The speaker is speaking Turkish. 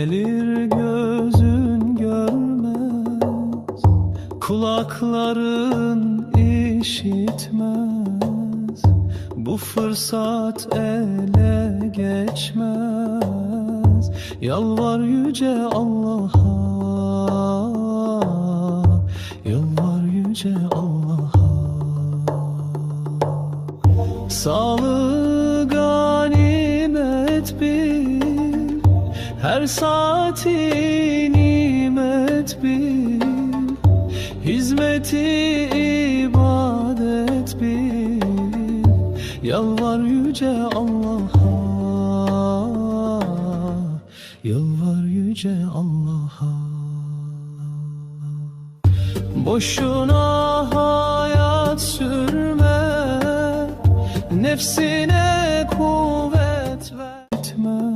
Gelir gözün görmez Kulakların işitmez. Bu fırsat ele geçmez. Yalvar yüce Allah'a Yalvar yüce Allah'a. Sağlığı ganimet bil Her saati nimet bil Hizmeti ibadet bil Yalvar yüce Allah'a Yalvar yüce Allah'a. Boşuna hayat sürme Nefsine kuvvet verme